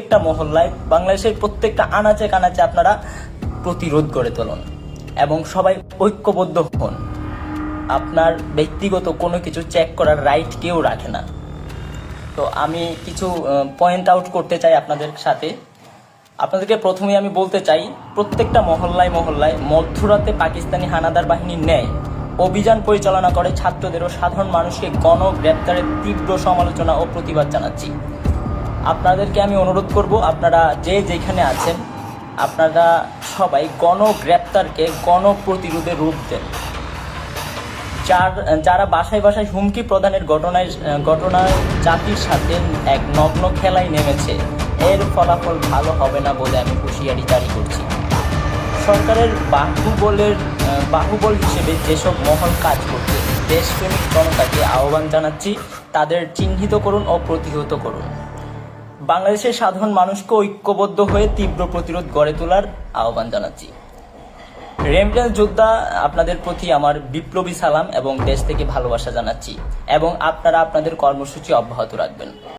প্রত্যেকটা মহল্লায়, বাংলাদেশের প্রত্যেকটা আনাচে কানাচে আপনারা প্রতিরোধ গড়ে তুলুন এবং সবাই ঐক্যবদ্ধ হন। আপনার ব্যক্তিগত কোনো কিছু চেক করার রাইট কেউ রাখে না। তো আমি কিছু পয়েন্ট আউট করতে চাই আপনাদের সাথে। আপনাদেরকে প্রথমে আমি বলতে চাই, প্রত্যেকটা মহল্লায় মহল্লায় মধ্যরাতে পাকিস্তানি হানাদার বাহিনীর ন্যায় অভিযান পরিচালনা করে ছাত্রদের ও সাধারণ মানুষকে গণ গ্রেপ্তারের তীব্র সমালোচনা ও প্রতিবাদ জানাচ্ছি। আপনাদেরকে আমি অনুরোধ করব, আপনারা যে যেখানে আছেন, আপনারা সবাই গণ গ্রেপ্তারকে গণ প্রতিরোধের রূপ দেন। যার যারা বাসায় বাসায় হুমকি প্রদানের ঘটনায় ঘটনায় জাতির সাথে এক নগ্ন খেলায় নেমেছে, এর ফলাফল ভালো হবে না বলে আমি হুঁশিয়ারি জারি করছি। সরকারের বাহুবলের, বাহুবল হিসেবে যেসব মহল কাজ করছে, দেশপ্রেমিক জনতাকে আহ্বান জানাচ্ছি, তাদের চিহ্নিত করুন ও প্রতিহত করুন। বাংলাদেশের সাধারণ মানুষকে ঐক্যবদ্ধ হয়ে তীব্র প্রতিরোধ গড়ে তোলার আহ্বান জানাচ্ছি। রেমিটেন্স যোদ্ধা আপনাদের প্রতি আমার বিপ্লবী সালাম এবং দেশ থেকে ভালোবাসা জানাচ্ছি এবং আপনারা আপনাদের কর্মসূচি অব্যাহত রাখবেন।